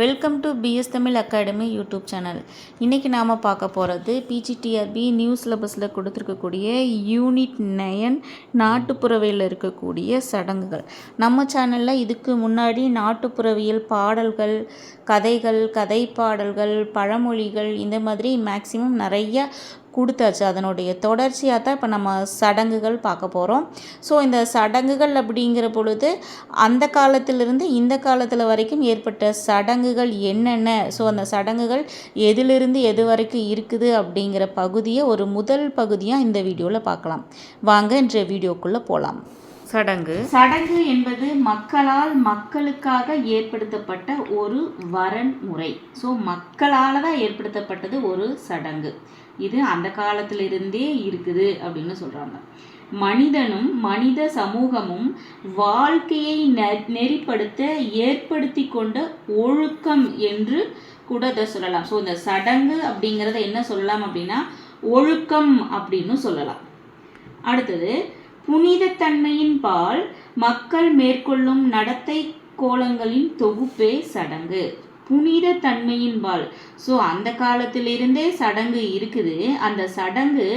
Welcome to P S Tamil academy YouTube channel இன்றைக்கி நாம் பார்க்க போகிறது பிஜிடிஆர்பி நியூ சிலபஸில் கொடுத்துருக்கக்கூடிய யூனிட் நயன் நாட்டுப்புறவையில் இருக்கக்கூடிய சடங்குகள். நம்ம சேனலில் இதுக்கு முன்னாடி நாட்டுப்புறவியல் பாடல்கள் கதைகள் கதை பாடல்கள் பழமொழிகள் இந்த மாதிரி மேக்ஸிமம் நிறைய கொடுத்தாச்சு. அதனுடைய தொடர்ச்சியாக தான் இப்போ நம்ம சடங்குகள் பார்க்க போகிறோம் ஸோ இந்த சடங்குகள் அப்படிங்கிற பொழுது அந்த காலத்திலிருந்து இந்த காலத்தில் வரைக்கும் ஏற்பட்ட சடங்குகள் என்னென்ன? ஸோ அந்த சடங்குகள் எதிலிருந்து எது வரைக்கும் இருக்குது அப்படிங்கிற பகுதியை ஒரு முதல் பகுதியாக இந்த வீடியோவில் பார்க்கலாம். வாங்க இன்றைய வீடியோக்குள்ளே போகலாம் சடங்கு. சடங்கு என்பது மக்களால் மக்களுக்காக ஏற்படுத்தப்பட்ட ஒரு வரன்முறை. ஸோ மக்களால் தான் ஏற்படுத்தப்பட்டது ஒரு சடங்கு. இது அந்த காலத்திலிருந்தே இருக்குது அப்படின்னு சொல்கிறாங்க மனிதனும் மனித சமூகமும் வாழ்க்கையை நெ- நெறிப்படுத்த ஏற்படுத்தி கொண்ட ஒழுக்கம் என்று கூட இதை சொல்லலாம். ஸோ இந்த சடங்கு அப்படிங்கிறத என்ன சொல்லலாம் அப்படின்னா ஒழுக்கம் அப்படின்னு சொல்லலாம். அடுத்தது புனிதத்தன்மையின் பால் மக்கள் மேற்கொள்ளும் நடத்தை கோலங்களின் தொகுப்பே சடங்கு. புனிதத்தன்மையின் பால் ஸோ அந்த காலத்திலிருந்தே சடங்கு இருக்குது. அந்த சடங்கு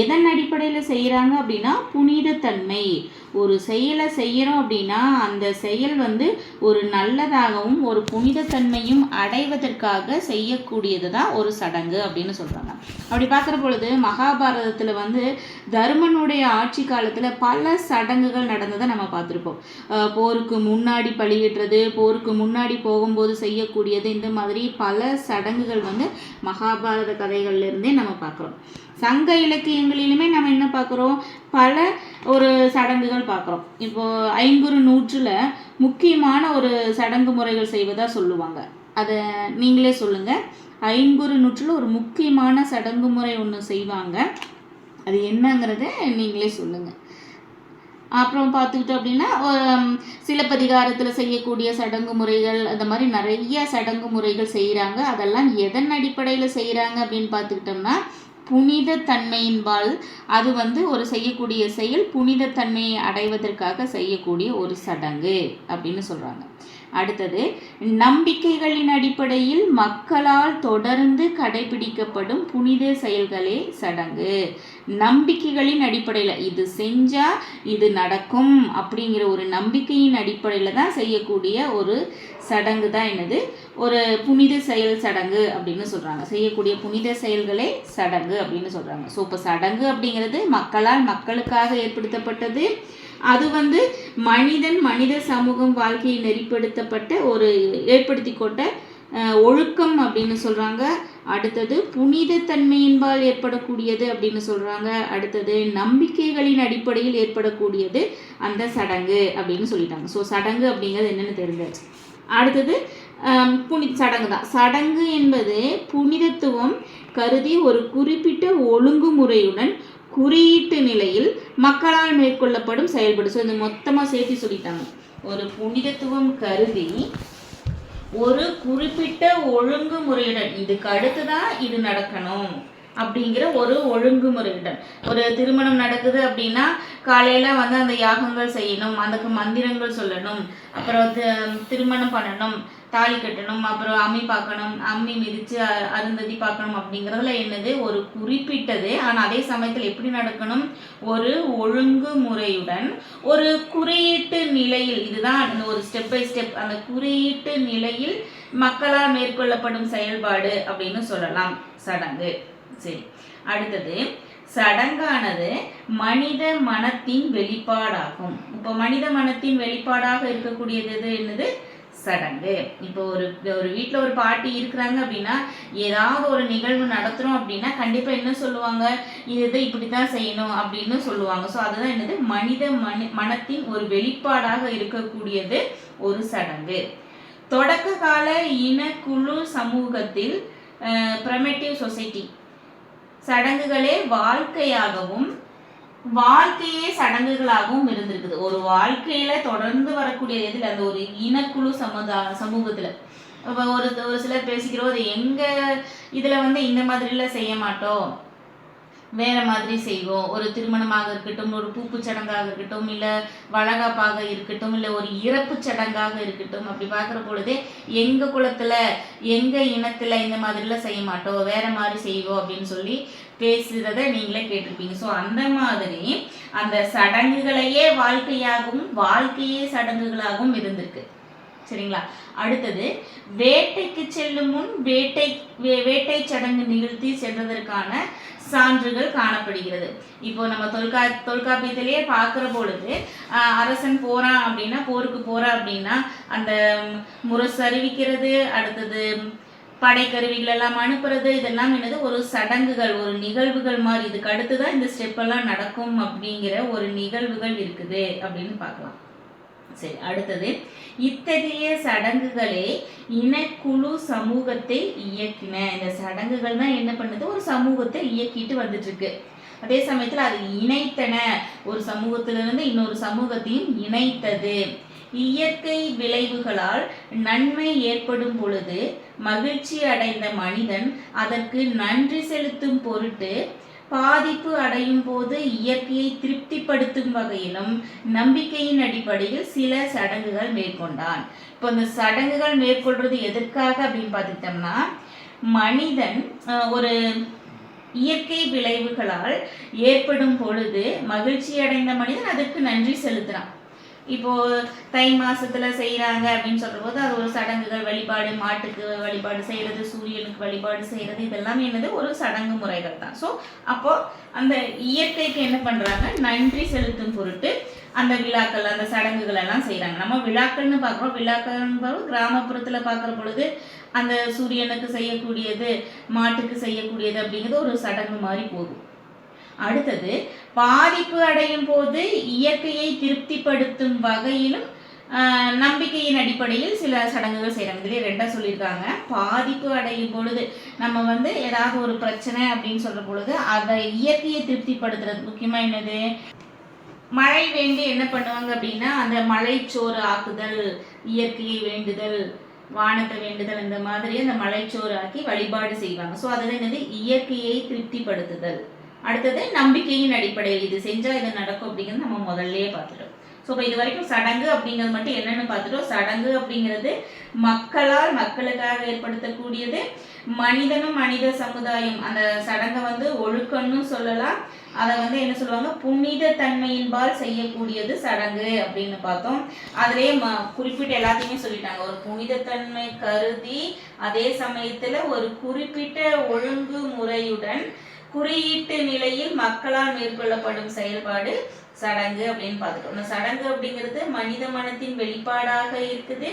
எதன் அடிப்படையில் செய்கிறாங்க அப்படின்னா புனிதத்தன்மை ஒரு செயலை செய்கிறோம் அப்படின்னா அந்த செயல் வந்து ஒரு நல்லதாகவும் ஒரு புனிதத்தன்மையும் அடைவதற்காக செய்யக்கூடியது தான் ஒரு சடங்கு அப்படின்னு சொல்கிறாங்க அப்படி பார்க்குற பொழுது மகாபாரதத்தில் வந்து தர்மனுடைய ஆட்சி காலத்தில் பல சடங்குகள் நடந்ததை நம்ம பார்த்துருப்போம். போருக்கு முன்னாடி பழியிடுறது போருக்கு முன்னாடி போகும்போது செய்யக்கூடியது இந்த மாதிரி பல சடங்குகள் வந்து மகாபாரத கதைகள்லேருந்தே நம்ம பார்க்குறோம். சங்க இலக்கியங்களிலுமே நம்ம என்ன பார்க்குறோம் பல ஒரு சடங்குகள் பார்க்குறோம் இப்போ ஐங்குறு நூற்றில் முக்கியமான ஒரு சடங்கு முறைகள் செய்வதாக சொல்லுவாங்க. அதை நீங்களே சொல்லுங்கள் ஐங்குறு நூற்றில் ஒரு முக்கியமான சடங்கு முறை ஒன்று செய்வாங்க. அது என்னங்கிறத நீங்களே சொல்லுங்கள் அப்புறம் பார்த்துக்கிட்டோம் அப்படின்னா சிலப்பதிகாரத்தில் செய்யக்கூடிய சடங்கு முறைகள் அந்த மாதிரி நிறைய சடங்கு முறைகள் செய்கிறாங்க அதெல்லாம் எதன் அடிப்படையில் செய்கிறாங்க அப்படின்னு பார்த்துக்கிட்டோம்னா புனித தன்மையின்பால் அது வந்து ஒரு செய்யக்கூடிய செயல் புனித தன்மையை அடைவதற்காக செய்யக்கூடிய ஒரு சடங்கு அப்படின்னு சொல்கிறாங்க அடுத்தது நம்பிக்கைகளின் அடிப்படையில் மக்களால் தொடர்ந்து கடைபிடிக்கப்படும் புனித செயல்களே சடங்கு. நம்பிக்கைகளின் அடிப்படையில் இது செஞ்சால் இது நடக்கும் அப்படிங்கிற ஒரு நம்பிக்கையின் அடிப்படையில் தான் செய்யக்கூடிய ஒரு சடங்கு தான் என்னது? ஒரு புனித செயல் சடங்கு அப்படின்னு சொல்கிறாங்க செய்யக்கூடிய புனித செயல்களே சடங்கு அப்படின்னு சொல்கிறாங்க ஸோ இப்போ சடங்கு அப்படிங்கிறது மக்களால் மக்களுக்காக ஏற்படுத்தப்பட்டது. அது வந்து மனிதன் மனித சமூகம் வாழ்க்கையை நெறிப்படுத்தப்பட்ட ஒரு ஏற்படுத்தி கொண்ட ஒழுக்கம் அப்படின்னு சொல்கிறாங்க அடுத்தது புனிதத்தன்மையின்பால் ஏற்படக்கூடியது அப்படின்னு சொல்கிறாங்க அடுத்தது நம்பிக்கைகளின் அடிப்படையில் ஏற்படக்கூடியது அந்த சடங்கு அப்படின்னு சொல்லிட்டாங்க. ஸோ சடங்கு அப்படிங்கிறது என்னென்னு தெரிஞ்சாச்சு. அடுத்தது புனி சடங்கு தான். சடங்கு என்பது புனிதத்துவம் கருதி ஒரு குறிப்பிட்ட ஒழுங்குமுறையுடன் குறியீட்டு நிலையில் மக்களால் மேற்கொள்ளப்படும் செயல்பாடு. ஸோ இந்த மொத்தமாக சேர்த்து சொல்லிட்டாங்க. ஒரு புனிதத்துவம் கருதி ஒரு குறிப்பிட்ட ஒழுங்குமுறையுடன் இதுக்கு அடுத்து தான் இது நடக்கணும். அப்படிங்கிற ஒரு ஒழுங்குமுறையுடன் ஒரு திருமணம் நடக்குது அப்படின்னா காலையில் வந்து அந்த யாகங்கள் செய்யணும் அதுக்கு மந்திரங்கள் சொல்லணும் அப்புறம் திருமணம் பண்ணணும் தாலி கட்டணும் அப்புறம் அம்மி பார்க்கணும் அம்மி மிதித்து அ- அருந்ததி பார்க்கணும் அப்படிங்கிறதுல என்னது? ஒரு குறிப்பிட்டது. ஆனால் அதே சமயத்தில் எப்படி நடக்கணும்? ஒரு ஒழுங்கு முறையுடன் ஒரு குறியீட்டு நிலையில் இதுதான் அந்த ஒரு ஸ்டெப் பை ஸ்டெப் அந்த குறியீட்டு நிலையில் மக்களால் மேற்கொள்ளப்படும் செயல்பாடு அப்படின்னு சொல்லலாம். சடங்கு. சரி அடுத்தது சடங்கானது மனித மனத்தின் வெளிப்பாடாகும். இப்போ மனித மனத்தின் வெளிப்பாடாக இருக்கக்கூடியது எது? என்னது? சடங்கு. இப்போ ஒரு ஒரு வீட்டில் ஒரு பாட்டி இருக்கிறாங்க அப்படின்னா ஏதாவது ஒரு நிகழ்வு நடத்துகிறோம் அப்படின்னா கண்டிப்பாக என்ன சொல்லுவாங்க? இது இதை இப்படி தான் செய்யணும் அப்படின்னு சொல்லுவாங்க. ஸோ அதுதான் என்னது? மனித மனி மனத்தின் ஒரு வெளிப்பாடாக இருக்கக்கூடியது ஒரு சடங்கு. தொடக்க கால இனக்குழு சமூகத்தில் ப்ரமேட்டிவ் சொசைட்டி சடங்குகளே வாழ்க்கையாகவும் வாழ்க்கையே சடங்குகளாகவும் இருந்திருக்குது. ஒரு வாழ்க்கையில தொடர்ந்து வரக்கூடிய இதில் அந்த ஒரு இனக்குழு சமுதா சமூகத்துல. இப்போ ஒரு ஒரு சிலர் பேசிக்கிறோம் அது எங்க இதுல வந்து இந்த மாதிரிலாம் செய்ய மாட்டோம். வேற மாதிரி செய்வோம். ஒரு திருமணமாக இருக்கட்டும் ஒரு பூப்பு சடங்காக இருக்கட்டும் இல்லை வளகாப்பாக இருக்கட்டும் இல்லை ஒரு இறப்பு சடங்காக இருக்கட்டும் அப்படி பார்க்குற பொழுதே எங்கள் குலத்தில் எங்கள் இனத்தில் இந்த மாதிரிலாம் செய்ய மாட்டோம். வேற மாதிரி செய்வோம் அப்படின்னு சொல்லி பேசுகிறத நீங்களே கேட்டிருப்பீங்க. ஸோ அந்த மாதிரி அந்த சடங்குகளையே வாழ்க்கையாகவும் வாழ்க்கையே சடங்குகளாகவும் இருந்திருக்கு. சரிங்களா? அடுத்தது வேட்டைக்கு செல்லும் முன் வேட்டை வே- வேட்டை சடங்கு நிகழ்த்தி சென்றதற்கான சான்றுகள் காணப்படுகிறது. இப்போ நம்ம தொல்கா தொல்காப்பியத்திலேயே பார்க்குற பொழுது அரசன் போறான் அப்படின்னா போருக்கு போறா அப்படின்னா அந்த முரசு அறிவிக்கிறது அடுத்தது படைக்கருவிகள் எல்லாம் அனுப்புறது இதெல்லாம் என்னது? ஒரு சடங்குகள் ஒரு நிகழ்வுகள் மாதிரி. இதுக்கு அடுத்து தான் இந்த ஸ்டெப் எல்லாம் நடக்கும் அப்படிங்கிற ஒரு நிகழ்வுகள் இருக்குது அப்படின்னு பார்க்கலாம். சரி அடுத்தது இத்தகைய சடங்குகளே இனக்குழு சமூகத்தை இயக்கின. இந்த சடங்குகள் தான் என்ன பண்ணுது? ஒரு சமூகத்தை இயக்கிட்டு வந்துட்டு இருக்கு அதே சமயத்துல அது இணைத்தன. ஒரு சமூகத்திலிருந்து இன்னொரு சமூகத்தையும் இணைத்தது. இயற்கை விளைவுகளால் நன்மை ஏற்படும் பொழுது மகிழ்ச்சி அடைந்த மனிதன் அதற்கு நன்றி செலுத்தும் பொருட்டு பாதிப்பு அடையும் போது இயற்கையை திருப்திப்படுத்தும் வகையிலும் நம்பிக்கையின் அடிப்படையில் சில சடங்குகள் மேற்கொண்டான். இப்போ இந்த சடங்குகள் மேற்கொள்றது எதற்காக அப்படின்னு பார்த்துக்கிட்டோம்னா மனிதன் ஒரு இயற்கை விளைவுகளால் ஏற்படும் பொழுது மகிழ்ச்சி அடைந்த மனிதன் அதற்கு நன்றி செலுத்துறான். இப்போ தை மாசத்துல செய்கிறாங்க அப்படின்னு சொல்றபோது அது ஒரு சடங்குகள் வழிபாடு மாட்டுக்கு வழிபாடு செய்யறது சூரியனுக்கு வழிபாடு செய்யறது இதெல்லாம் என்னது? ஒரு சடங்கு முறைகள் தான். ஸோ அப்போ அந்த இயற்கைக்கு என்ன பண்றாங்க? நன்றி செலுத்தும் பொருட்டு அந்த விழாக்கள் அந்த சடங்குகள் எல்லாம் செய்கிறாங்க நம்ம விழாக்கள்னு பார்க்குறோம். விழாக்கள்னு கிராமப்புறத்துல பார்க்குற பொழுது அந்த சூரியனுக்கு செய்யக்கூடியது மாட்டுக்கு செய்யக்கூடியது அப்படிங்கிறது ஒரு சடங்கு மாதிரி போகும். அடுத்தது பாதிப்பு அடையும் போது இயற்கையை திருப்திப்படுத்தும் வகையிலும் நம்பிக்கையின் அடிப்படையில் சில சடங்குகள் செய்கிறாங்க இதுலேயே ரெண்டாக சொல்லியிருக்காங்க. பாதிப்பு அடையும் பொழுது நம்ம வந்து ஏதாவது ஒரு பிரச்சனை அப்படின்னு சொல்கிற பொழுது அதை இயற்கையை திருப்திப்படுத்துறது. முக்கியமாக என்னது? மழை வேண்டி என்ன பண்ணுவாங்க அப்படின்னா அந்த மழைச்சோறு ஆக்குதல் இயற்கையை வேண்டுதல் வானத்தை வேண்டுதல் இந்த மாதிரி அந்த மலைச்சோறு ஆக்கி வழிபாடு செய்வாங்க. ஸோ அதில் என்னது? இயற்கையை திருப்திப்படுத்துதல். அடுத்தது நம்பிக்கையின் அடிப்படையில் இது செஞ்சா இது நடக்கும் அப்படிங்கிறது நம்ம முதல்லயே பார்த்துட்டோம். ஸோ இப்போ இது வரைக்கும் சடங்கு அப்படிங்கிறது மட்டும் என்னன்னு பார்த்துட்டோம். சடங்கு அப்படிங்கிறது மக்களால் மக்களுக்காக ஏற்படுத்தக்கூடியது. மனிதனும் மனித சமுதாயம். அந்த சடங்கை வந்து ஒழுக்கம்னு சொல்லலாம். அதை வந்து என்ன சொல்லுவாங்க? புனித தன்மையின்பால் செய்யக்கூடியது சடங்கு அப்படின்னு பார்த்தோம். அதிலே ம குறிப்பிட்ட எல்லாத்தையுமே சொல்லிட்டாங்க. ஒரு புனிதத்தன்மை கருதி அதே சமயத்தில் ஒரு குறிப்பிட்ட ஒழுங்கு முறையுடன் குறியீட்டு நிலையில் மக்களால் மேற்கொள்ளப்படும் செயல்பாடு சடங்கு அப்படின்னு பார்த்துட்டோம். சடங்கு அப்படிங்கிறது மனித மனத்தின் வெளிப்பாடாக இருக்குது.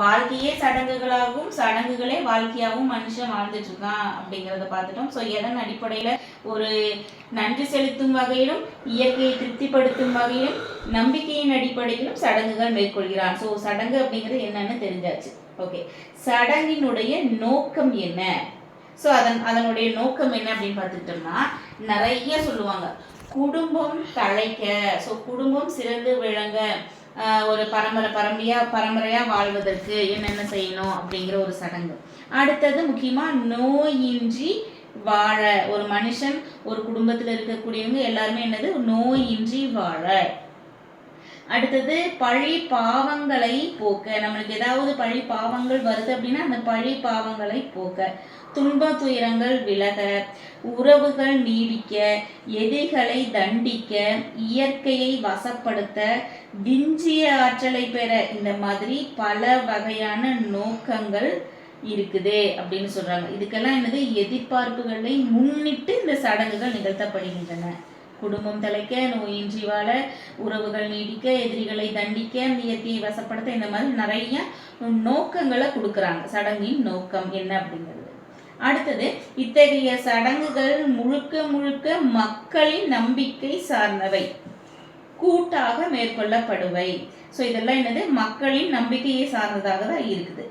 வாழ்க்கையே சடங்குகளாகவும் சடங்குகளே வாழ்க்கையாகவும் மனுஷன் வாழ்ந்துட்டு இருக்கான் அப்படிங்கிறத பார்த்துட்டோம். ஸோ எதன் அடிப்படையில் ஒரு நன்றி செலுத்தும் வகையிலும் இயற்கையை திருப்திப்படுத்தும் வகையிலும் நம்பிக்கையின் அடிப்படையிலும் சடங்குகள் மேற்கொள்கிறான். ஸோ சடங்கு அப்படிங்கிறது என்னன்னு தெரிஞ்சாச்சு. ஓகே சடங்கினுடைய நோக்கம் என்ன? ஸோ அதன் அதனுடைய நோக்கம் என்ன அப்படின்னு பார்த்துக்கிட்டோம்னா நிறைய சொல்லுவாங்க. குடும்பம் தழைக்க ஸோ குடும்பம் சிறந்து விளங்க. ஒரு பரம்பரை பரம்பரையாக பரம்பரையாக வாழ்வதற்கு என்னென்ன செய்யணும் அப்படிங்கிற ஒரு சடங்கு. அடுத்தது முக்கியமாக நோயின்றி வாழ. ஒரு மனுஷன் ஒரு குடும்பத்தில் இருக்கக்கூடியவங்க எல்லாருமே என்னது? நோயின்றி வாழ. அடுத்தது பழி பாவங்களை போக்க. நம்மளுக்கு ஏதாவது பழி பாவங்கள் வருது அப்படின்னா அந்த பழி பாவங்களை போக்க. துன்ப துயரங்கள் விலக உறவுகள் நீடிக்க எதிரிகளை தண்டிக்க இயற்கையை வசப்படுத்த விஞ்சிய ஆற்றலை பெற. இந்த மாதிரி பல வகையான நோக்கங்கள் இருக்குது அப்படின்னு சொல்றாங்க. இதுக்கெல்லாம் என்னது? எதிர்பார்ப்புகளை முன்னிட்டு இந்த சடங்குகள் நிகழ்த்தப்படுகின்றன. குடும்பம் தலைக்க நோயின்றி வாழ உறவுகள் நீடிக்க எதிரிகளை தண்டிக்க அந்த இயற்கையை வசப்படுத்த இந்த மாதிரி நிறைய நோக்கங்களை கொடுக்குறாங்க. சடங்கின் நோக்கம் என்ன அப்படிங்கிறது. அடுத்தது இத்தகைய சடங்குகள் முழுக்க முழுக்க மக்களின் நம்பிக்கை சார்ந்தவை. கூட்டாக மேற்கொள்ளப்படுவை. ஸோ இதெல்லாம் என்னது? மக்களின் நம்பிக்கையை சார்ந்ததாக தான் இருக்குது.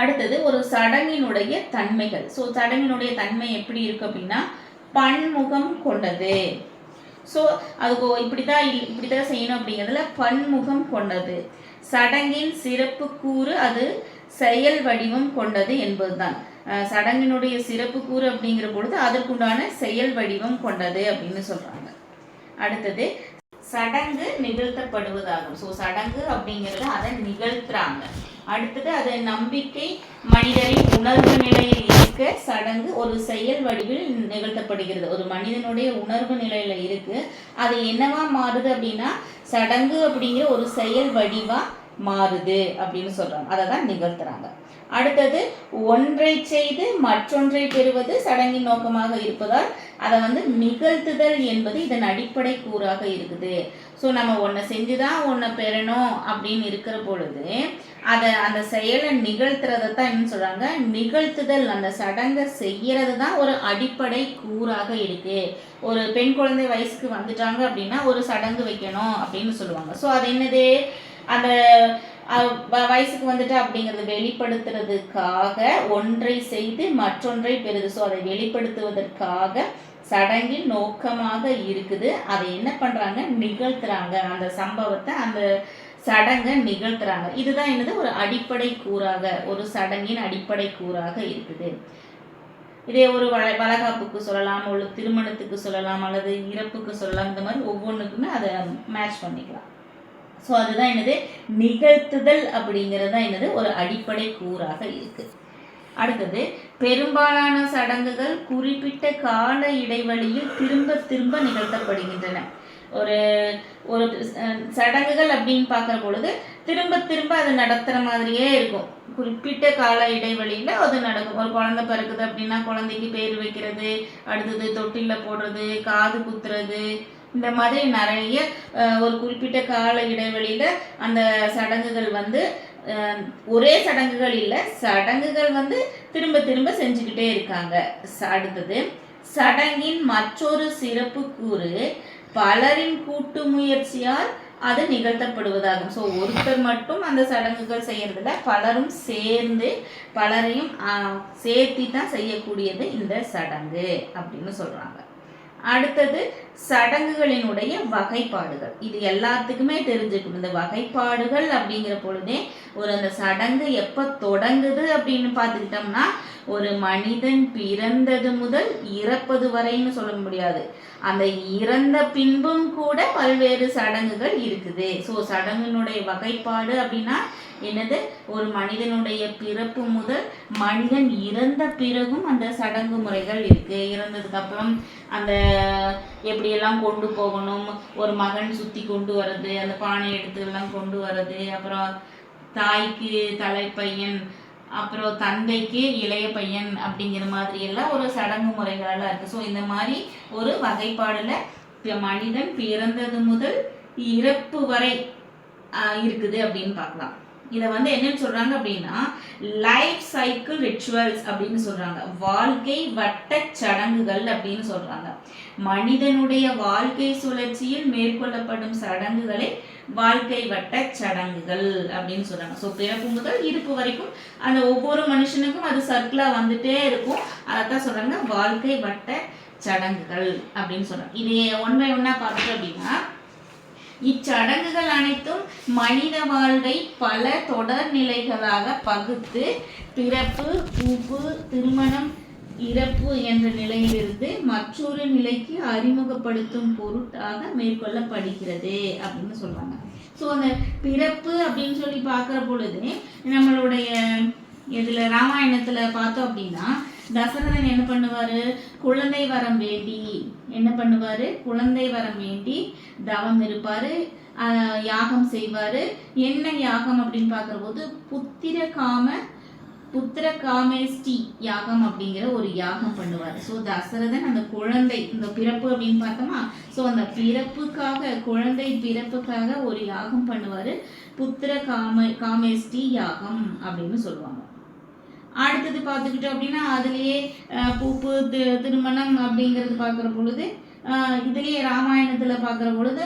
அடுத்தது ஒரு சடங்கினுடைய தன்மைகள். ஸோ சடங்கினுடைய தன்மை எப்படி இருக்கு அப்படின்னா பன்முகம் கொண்டது. ஸோ அதுக்கு இப்படி தான் இப்படி தான் செய்யணும் அப்படிங்கிறதுல பன்முகம் கொண்டது. சடங்கின் சிறப்பு கூறு அது செயல் வடிவம் கொண்டது என்பதுதான். சடங்கினுடைய சிறப்பு கூறு அப்படிங்கிற பொழுது அதற்குண்டான செயல் வடிவம் கொண்டது அப்படின்னு சொல்றாங்க. அடுத்தது சடங்கு நிகழ்த்தப்படுவதாகும். ஸோ சடங்கு அப்படிங்கிறது அதை நிகழ்த்துறாங்க. அடுத்தது அது நம்பிக்கை மனிதரின் உணர்வு நிலையில் இருக்க சடங்கு ஒரு செயல் வடிவில் நிகழ்த்தப்படுகிறது. ஒரு மனிதனுடைய உணர்வு நிலையில இருக்கு. அது என்னவா மாறுது அப்படின்னா சடங்கு அப்படிங்கிற ஒரு செயல் வடிவா மாறுது அப்படின்னு சொல்றாங்க. அதை தான் நிகழ்த்துறாங்க. அடுத்தது ஒன்றை செய்து மற்றொன்றை பெறுவது சடங்கின் நோக்கமாக இருப்பதால் அதை வந்து நிகழ்த்துதல் என்பது இதன் அடிப்படை கூறாக இருக்குது. ஸோ நம்ம ஒன்றை செஞ்சு தான் ஒன்றை பெறணும் அப்படின்னு இருக்கிற பொழுது அதை அந்த செயலை நிகழ்த்துறதை தான் என்ன சொல்கிறாங்க நிகழ்த்துதல் அந்த சடங்கை செய்கிறது தான் ஒரு அடிப்படை கூறாக இருக்குது ஒரு பெண் குழந்தை வயசுக்கு வந்துட்டாங்க அப்படின்னா ஒரு சடங்கு வைக்கணும் அப்படின்னு சொல்லுவாங்க. ஸோ அது என்னது? அந்த வயசுக்கு வந்துட்டு அப்படிங்கிறது வெளிப்படுத்துறதுக்காக ஒன்றை செய்து மற்றொன்றை பெறுது. ஸோ அதை வெளிப்படுத்துவதற்காக சடங்கின் நோக்கமாக இருக்குது. அதை என்ன பண்றாங்க? நிகழ்த்துறாங்க. அந்த சம்பவத்தை அந்த சடங்கை நிகழ்த்துறாங்க. இதுதான் என்னது? ஒரு அடிப்படை கூறாக ஒரு சடங்கின் அடிப்படை கூறாக இருக்குது. இதே ஒரு வள வளகாப்புக்கு சொல்லலாம் ஒரு திருமணத்துக்கு சொல்லலாம் அல்லது இறப்புக்கு சொல்லலாம் இந்த மாதிரி ஒவ்வொன்றுக்குமே அதை மேட்ச் பண்ணிக்கலாம். ஸோ அதுதான் என்னது? நிகழ்த்துதல் அப்படிங்கிறது தான் என்னது? ஒரு அடிப்படை கூறாக இருக்கு. அடுத்தது பெரும்பாலான சடங்குகள் குறிப்பிட்ட கால இடைவெளியில் திரும்ப திரும்ப நிகழ்த்தப்படுகின்றன. ஒரு ஒரு சடங்குகள் அப்படின்னு பார்க்குற பொழுது திரும்ப திரும்ப அது நடத்துகிற மாதிரியே இருக்கும். குறிப்பிட்ட கால இடைவெளியில் அது நடக்கும். ஒரு குழந்தை பிறக்குது அப்படின்னா குழந்தைக்கு பேர் வைக்கிறது அடுத்தது தொட்டிலில் போடுறது காது குத்துறது இந்த மாதிரி நிறைய ஒரு குறிப்பிட்ட கால இடைவெளியில் அந்த சடங்குகள் வந்து ஒரே சடங்குகள் இல்லை சடங்குகள் வந்து திரும்ப திரும்ப செஞ்சுக்கிட்டே இருக்காங்க. அடுத்தது சடங்கின் மற்றொரு சிறப்பு கூறு பலரின் கூட்டு முயற்சியால் அது நிகழ்த்தப்படுவதாகும். ஸோ ஒருத்தர் மட்டும் அந்த சடங்குகள் செய்யறதில்ல பலரும் சேர்ந்து பலரையும் சேர்த்தி தான் செய்யக்கூடியது இந்த சடங்கு அப்படின்னு சொல்றாங்க. அடுத்தது சடங்குகளினுடைய வகைப்பாடுகள். இது எல்லாத்துக்குமே தெரிஞ்சுக்கணும் இந்த வகைப்பாடுகள் அப்படிங்கிற பொழுதே ஒரு அந்த சடங்கு எப்போ தொடங்குது அப்படின்னு பார்த்துக்கிட்டோம்னா ஒரு மனிதன் பிறந்தது முதல் இறப்பது வரைன்னு சொல்ல முடியாது. அந்த இறந்த பின்பும் கூட பல்வேறு சடங்குகள் இருக்குது. ஸோ சடங்கினுடைய வகைப்பாடு அப்படின்னா என்னது? ஒரு மனிதனுடைய பிறப்பு முதல் மனிதன் இறந்த பிறகும் அந்த சடங்கு முறைகள் இருக்கு. இறந்ததுக்கு அப்புறம் அந்த எப்படியெல்லாம் கொண்டு போகணும்? ஒரு மகன் சுத்தி கொண்டு வர்றது அந்த பானை எடுத்து எல்லாம் கொண்டு வர்றது அப்புறம் தாய்க்கு தலைப்பையன் அப்புறம் தந்தைக்கு இளைய பையன் அப்படிங்கிற மாதிரி எல்லாம் ஒரு சடங்கு முறைகளெல்லாம் இருக்கு. ஸோ இந்த மாதிரி ஒரு வகைப்பாடுல மனிதன் பிறந்தது முதல் இறப்பு வரை ஆஹ், இருக்குது அப்படின்னு பார்க்கலாம். இதை வந்து என்னன்னு சொல்றாங்க அப்படின்னா லைஃப் சைக்கிள் ரிச்சுவல்ஸ் அப்படின்னு சொல்றாங்க. வாழ்க்கை வட்ட சடங்குகள் அப்படின்னு சொல்றாங்க. மனிதனுடைய வாழ்க்கை சுழற்சியில் மேற்கொள்ளப்படும் சடங்குகளை வாழ்க்கை வட்ட சடங்குகள் அப்படின்னு சொல்றாங்க. ஸோ பிறப்பு முதல் இருப்பு வரைக்கும் அந்த ஒவ்வொரு மனுஷனுக்கும் அது சர்க்கிளா வந்துட்டே இருக்கும். அதைத்தான் சொல்றாங்க வாழ்க்கை வட்ட சடங்குகள் அப்படின்னு சொல்றாங்க. இது ஒன் பை ஒன்னா பார்த்தோம் அப்படின்னா இச்சடங்குகள் அனைத்தும் மனித வாழ்வை பல தொடர் நிலைகளாக பகுத்து பிறப்பு பூப்பு திருமணம் இறப்பு என்ற நிலையிலிருந்து மற்றொரு நிலைக்கு அறிமுகப்படுத்தும் பொருட்டாக மேற்கொள்ளப்படுகிறது அப்படின்னு சொல்றாங்க. ஸோ அந்த பிறப்பு அப்படின்னு சொல்லி பார்க்குற பொழுது நம்மளுடைய இதில் ராமாயணத்தில் பார்த்தோம் அப்படின்னா தசரதன் என்ன பண்ணுவார்? குழந்தை வரம் வேண்டி என்ன பண்ணுவார்? குழந்தை வரம் வேண்டி தவம் இருப்பார் யாகம் செய்வார். என்ன யாகம் அப்படின்னு பார்க்குற போது புத்திர காம புத்திர காமேஷ்டி யாகம் அப்படிங்கிற ஒரு யாகம் பண்ணுவார். ஸோ தசரதன் அந்த குழந்தை இந்த பிறப்பு அப்படின்னு பார்த்தோமா? ஸோ அந்த பிறப்புக்காக குழந்தை பிறப்புக்காக ஒரு யாகம் பண்ணுவார். புத்திர காம காமேஷ்டி யாகம் அப்படின்னு சொல்லுவாங்க. அடுத்தது பார்த்துக்கிட்டோம் அப்படின்னா அதுலேயே பூப்பு திருமணம் அப்படிங்கிறது பார்க்குற பொழுது இதுலேயே ராமாயணத்தில் பார்க்குற பொழுது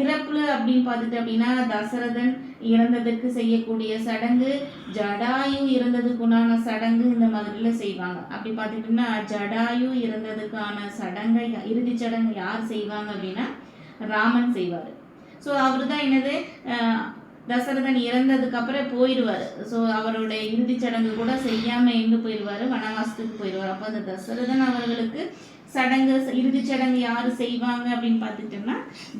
இறப்பு இறப்புல அப்படின்னு பார்த்துட்டு அப்படின்னா தசரதன் இறந்ததுக்கு செய்யக்கூடிய சடங்கு ஜடாயு இறந்ததுக்குண்டான சடங்கு இந்த மாதிரிலாம் செய்வாங்க. அப்படி பார்த்துக்கிட்டோம்னா ஜடாயு இறந்ததுக்கான சடங்கை இறுதிச் சடங்கு யார் செய்வாங்க அப்படின்னா ராமன் செய்வார். ஸோ அவர் தான் என்னது தசரதன் இறந்ததுக்கு அப்புறம் போயிடுவார். ஸோ அவருடைய இறுதிச் சடங்கு கூட செய்யாமல் எங்கே போயிடுவார்? வனவாசத்துக்கு போயிடுவார். அப்போ அந்த தசரதன் அவர்களுக்கு சடங்கு இறுதிச் சடங்கு யார் செய்வாங்க அப்படின்னு பார்த்துட்டோம்னா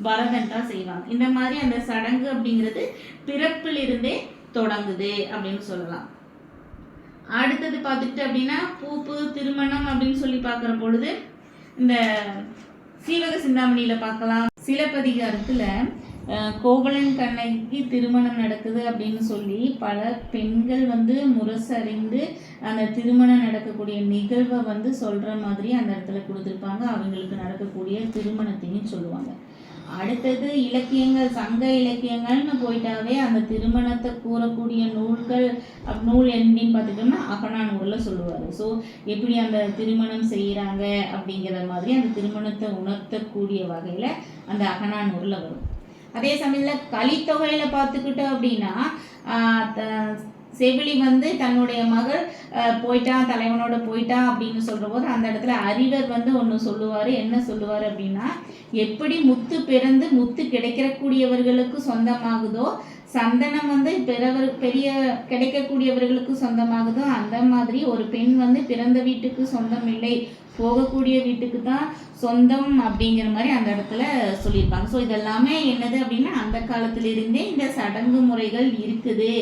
பரதன் தான் செய்வாங்க. இந்த மாதிரி அந்த சடங்கு அப்படிங்கிறது பிறப்பிலிருந்தே தொடங்குது அப்படின்னு சொல்லலாம். அடுத்தது பார்த்துட்டு அப்படின்னா பூப்பு திருமணம் அப்படின்னு சொல்லி பார்க்குற பொழுது இந்த சீவக சிந்தாமணியில் பார்க்கலாம். சிலப்பதிகாரத்தில் கோவலன் கண்ணகிக்கு திருமணம் நடக்குது அப்படின்னு சொல்லி பல பெண்கள் வந்து முரசறிந்து அந்த திருமணம் நடக்கக்கூடிய நிகழ்வை வந்து சொல்கிற மாதிரி அந்த இடத்துல கொடுத்துருப்பாங்க. அவங்களுக்கு நடக்கக்கூடிய திருமணத்தையும் சொல்லுவாங்க. அடுத்தது இலக்கியங்கள் சங்க இலக்கியங்கள்னு போயிட்டாவே அந்த திருமணத்தை கூறக்கூடிய நூல்கள் அப் நூல் என்னன்னு பார்த்துட்டோம்னா அகனானூரில் சொல்லுவார். ஸோ எப்படி அந்த திருமணம் செய்கிறாங்க அப்படிங்கிற மாதிரி அந்த திருமணத்தை உணர்த்தக்கூடிய வகையில் அந்த அகனானூரில் வரும். அதே சமயத்தில் கலித்தொகையில் பார்த்துக்கிட்டோம் அப்படின்னா த- செவிலி வந்து தன்னுடைய மகள் போயிட்டான் தலைவனோட போயிட்டான் அப்படின்னு சொல்கிற போது அந்த இடத்துல அறிவர் வந்து ஒன்று சொல்லுவார். என்ன சொல்லுவார் அப்படின்னா எப்படி முத்து பிறந்து முத்து கிடைக்கக்கூடியவர்களுக்கு சொந்தமாகுதோ சந்தனம் வந்து பிறவர் பெரிய கிடைக்கக்கூடியவர்களுக்கு சொந்தமாகுதோ? அந்த மாதிரி ஒரு பெண் வந்து பிறந்த வீட்டுக்கு சொந்தம் இல்லை. போகக்கூடிய வீட்டுக்கு தான் சொந்தம் அப்படிங்கிற மாதிரி அந்த இடத்துல சொல்லியிருப்பாங்க. ஸோ இதெல்லாமே என்னது அப்படின்னா அந்த காலத்திலிருந்தே இந்த சடங்கு முறைகள் இருக்குது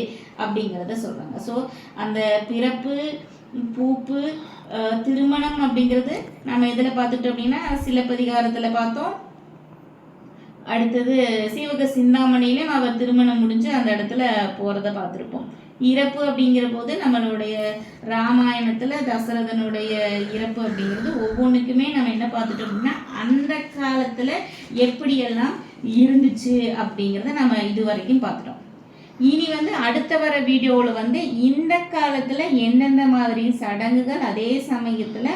அப்படிங்கிறத சொல்கிறாங்க ஸோ அந்த பிறப்பு பூப்பு திருமணம் அப்படிங்கிறது நம்ம எதில் பார்த்துட்டோம் அப்படின்னா சிலப்பதிகாரத்தில் பார்த்தோம். அடுத்தது சீவக சிந்தாமணியிலும் அவர் திருமணம் முடிஞ்சு அந்த இடத்துல போகிறத பார்த்துருப்போம். இறப்பு அப்படிங்கிற போது நம்மளுடைய ராமாயணத்தில் தசரதனுடைய இறப்பு அப்படிங்கிறது ஒவ்வொன்றுக்குமே நம்ம என்ன பார்த்துட்டோம் அப்படின்னா அந்த காலத்தில் எப்படியெல்லாம் இருந்துச்சு அப்படிங்கிறத நம்ம இது வரைக்கும் பார்த்துட்டோம். இனி வந்து அடுத்த வர வீடியோவில் வந்து இந்த காலத்தில் எந்தெந்த மாதிரி சடங்குகள் அதே சமயத்தில்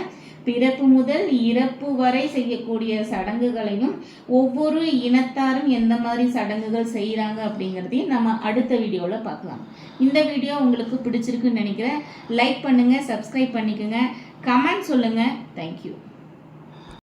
பிறப்பு முதல் இறப்பு வரை செய்யக்கூடிய சடங்குகளையும் ஒவ்வொரு இனத்தாரும் எந்த மாதிரி சடங்குகள் செய்கிறாங்க அப்படிங்கிறதையும் நம்ம அடுத்த வீடியோவில் பார்க்கலாம். இந்த வீடியோ உங்களுக்கு பிடிச்சிருக்குன்னு நினைக்கிறேன். லைக் பண்ணுங்கள் சப்ஸ்கிரைப் பண்ணிக்கோங்க. கமெண்ட் சொல்லுங்கள் தேங்க்யூ